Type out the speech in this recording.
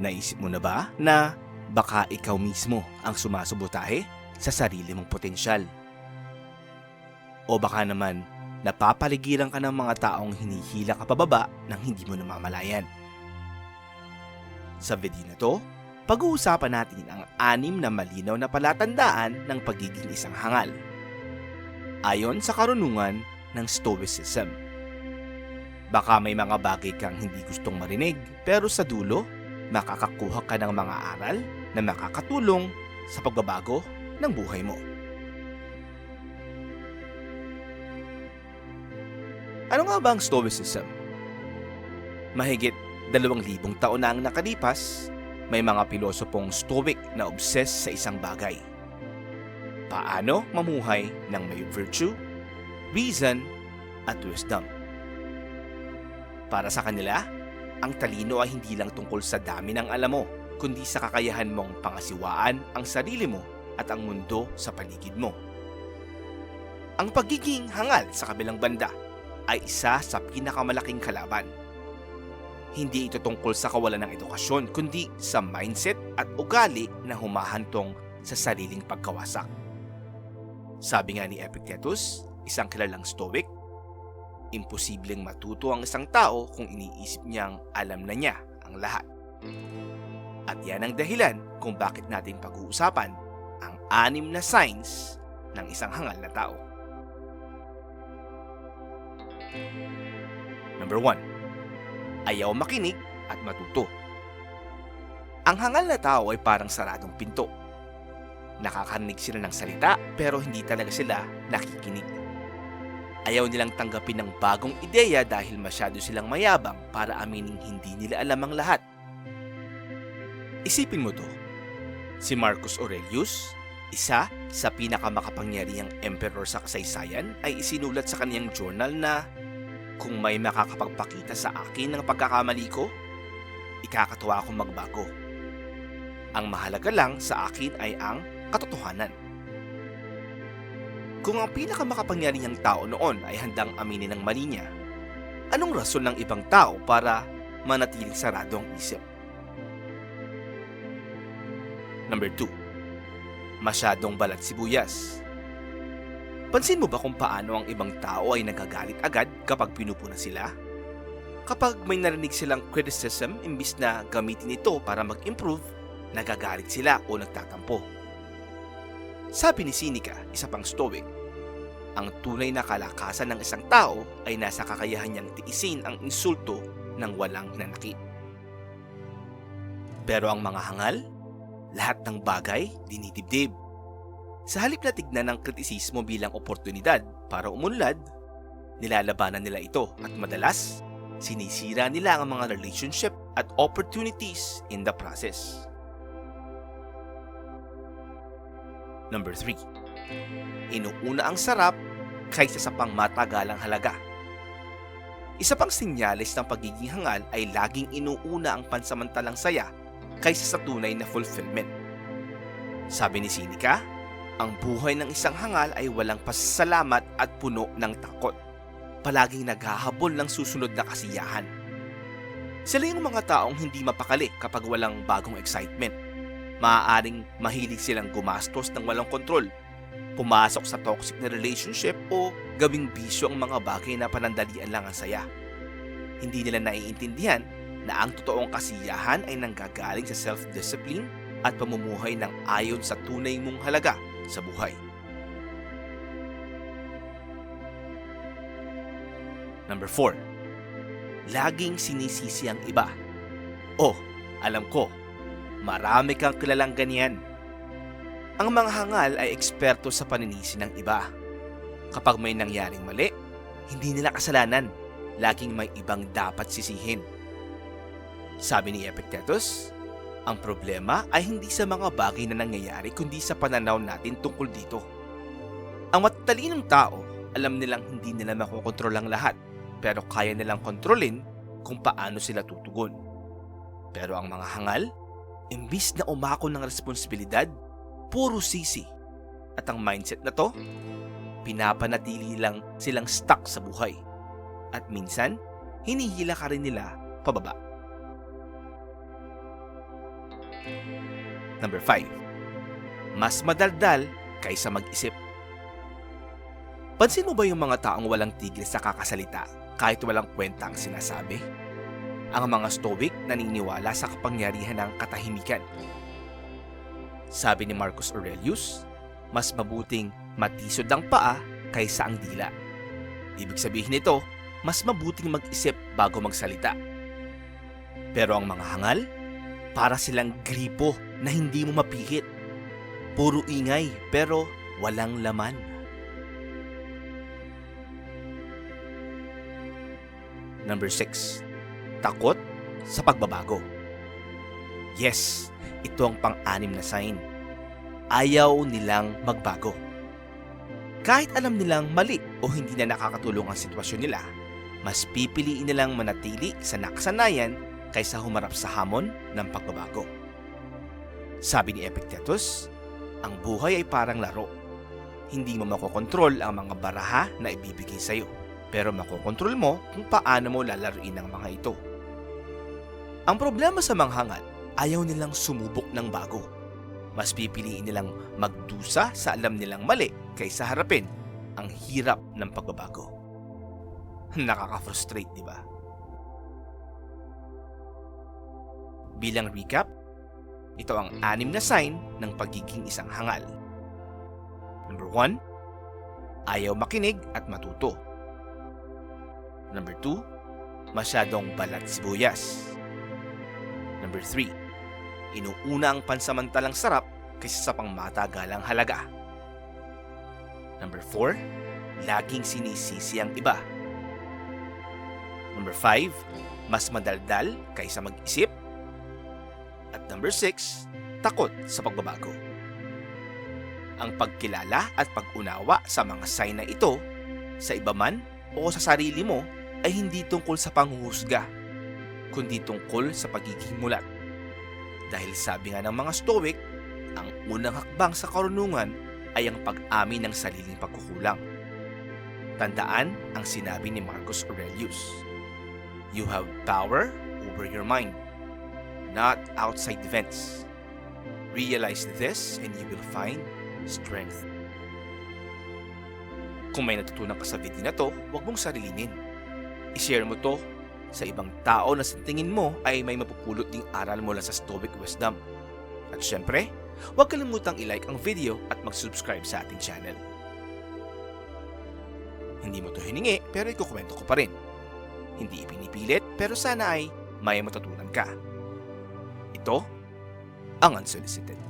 Naisip mo na ba na baka ikaw mismo ang sumasubutahe sa sarili mong potensyal? O baka naman napapaligiran ka ng mga taong hinihila ka pababa nang hindi mo namamalayan? Sa video na to, pag-uusapan natin ang anim na malinaw na palatandaan ng pagiging isang hangal. Ayon sa karunungan ng Stoicism. Baka may mga bagay kang hindi gustong marinig pero sa dulo, makakakuha ka ng mga aral na makakatulong sa pagbabago ng buhay mo. Ano nga ba ang Stoicism? Mahigit dalawang libong taon na ang nakalipas, may mga pilosopong Stoic na obsessed sa isang bagay. Paano mamuhay ng may virtue, reason, at wisdom. Para sa kanila, ang talino ay hindi lang tungkol sa dami ng alam mo, kundi sa kakayahan mong pangasiwaan ang sarili mo at ang mundo sa paligid mo. Ang pagiging hangal sa kabilang banda ay isa sa pinakamalaking kalaban. Hindi ito tungkol sa kawalan ng edukasyon, kundi sa mindset at ugali na humahantong sa sariling pagkawasak. Sabi nga ni Epictetus, isang kilalang stoic, imposibleng matuto ang isang tao kung iniisip niyang alam na niya ang lahat. At yan ang dahilan kung bakit natin pag-uusapan ang anim na signs ng isang hangal na tao. Number 1. Ayaw makinig at matuto. Ang hangal na tao ay parang saradong pinto. Nakakarinig sila ng salita pero hindi talaga sila nakikinig. Ayaw nilang tanggapin ng bagong ideya dahil masyado silang mayabang para aminin hindi nila alam ang lahat. Isipin mo to. Si Marcus Aurelius, isa sa pinakamakapangyarihang emperor sa kasaysayan ay isinulat sa kaniyang journal na kung may makakapagpakita sa akin ng pagkakamali ko, ikakatuwa akong magbago. Ang mahalaga lang sa akin ay ang katotohanan. Kung ang pinakamakapangyarihang tao noon ay handang aminin ng mali niya, anong rason ng ibang tao para manatiling sarado ang isip? Number 2. Masyadong balat sibuyas. Pansin mo ba kung paano ang ibang tao ay nagagalit agad kapag pinupuna sila? Kapag may narinig silang criticism imbis na gamitin ito para mag-improve, nagagalit sila o nagtatampo. Sabi ni Seneca, isa pang stoic, ang tunay na kalakasan ng isang tao ay nasa kakayahan niyang tiisin ang insulto ng walang nanakit. Pero ang mga hangal, lahat ng bagay dinidibdib. Sa halip na tignan ng kritisismo bilang oportunidad para umunlad, nilalabanan nila ito at madalas, sinisira nila ang mga relationship at opportunities in the process. Number 3. Inuuna ang sarap kaysa sa pangmatagalang halaga. Isa pang sinyalis ng pagiging hangal ay laging inuuna ang pansamantalang saya kaysa sa tunay na fulfillment. Sabi ni Seneca, ang buhay ng isang hangal ay walang pasasalamat at puno ng takot. Palaging naghahabol ng susunod na kasiyahan. Sila yung mga taong hindi mapakali kapag walang bagong excitement. Maaaring mahilig silang gumastos ng walang kontrol, pumasok sa toxic na relationship o gawing bisyo ang mga bagay na panandalian lang ang saya. Hindi nila naiintindihan na ang totoong kasiyahan ay nanggagaling sa self-discipline at pamumuhay ng ayon sa tunay mong halaga sa buhay. Number 4. Laging sinisisi ang iba. Oh, alam ko, marami kang kilalang ganyan. Ang mga hangal ay eksperto sa paninisi ng iba. Kapag may nangyaring mali, hindi nila kasalanan. Laging may ibang dapat sisihin. Sabi ni Epictetus, ang problema ay hindi sa mga bagay na nangyayari kundi sa pananaw natin tungkol dito. Ang matalinong tao, alam nilang hindi nila makokontrol ang lahat, pero kaya nilang kontrolin kung paano sila tutugon. Pero ang mga hangal, imbis na umako ng responsibilidad, puro sisi. At ang mindset na to, pinapanatili lang silang stuck sa buhay. At minsan, hinihila ka rin nila pababa. Number 5. Mas madaldal kaysa mag-isip. Pansin mo ba yung mga taong walang tigil sa kakasalita kahit walang kwenta ang sinasabi? Ang mga stoic naniniwala sa kapangyarihan ng katahimikan. Sabi ni Marcus Aurelius, mas mabuting matisod ang paa kaysa ang dila. Ibig sabihin nito, mas mabuting mag-isip bago magsalita. Pero ang mga hangal, para silang gripo na hindi mo mapihit. Puro ingay pero walang laman. Number 6. Takot sa pagbabago. Yes, ito ang pang-anim na sign. Ayaw nilang magbago. Kahit alam nilang mali o hindi na nakakatulong ang sitwasyon nila, mas pipiliin nilang manatili sa nakasanayan kaysa humarap sa hamon ng pagbabago. Sabi ni Epictetus, ang buhay ay parang laro. Hindi mo makokontrol ang mga baraha na ibibigay sa'yo, pero makokontrol mo kung paano mo lalaruin ang mga ito. Ang problema sa manghangat, ayaw nilang sumubok ng bago. Mas pipiliin nilang magdusa sa alam nilang mali kaysa harapin ang hirap ng pagbabago. Nakaka-frustrate, di ba? Bilang recap, ito ang anim na sign ng pagiging isang hangal. Number 1, ayaw makinig at matuto. Number 2, masyadong balat sibuyas. Number 3, inuuna ang pansamantalang sarap kaysa sa pangmatagalang halaga. Number 4, laging sinisisi ang iba. Number 5, mas madaldal kaysa mag-isip. At number 6, takot sa pagbabago. Ang pagkilala at pag-unawa sa mga sign na ito, sa iba man o sa sarili mo, ay hindi tungkol sa panghuhusga, kundi tungkol sa pagiging mulat. Dahil sabi nga ng mga Stoic, ang unang hakbang sa karunungan ay ang pag-amin ng sariling pagkukulang. Tandaan ang sinabi ni Marcus Aurelius. You have power over your mind, not outside events. Realize this and you will find strength. Kung may natutunan ka sa video na to, huwag mong sarilinin. I-share mo to sa ibang tao na sa tingin mo ay may mapupulot ding aral mula sa Stoic Wisdom. At syempre, huwag kalimutang i-like ang video at mag-subscribe sa ating channel. Hindi mo to hiningi pero ikukwento ko pa rin. Hindi ipinipilit pero sana ay may matutunan ka. Ito ang unsolicited.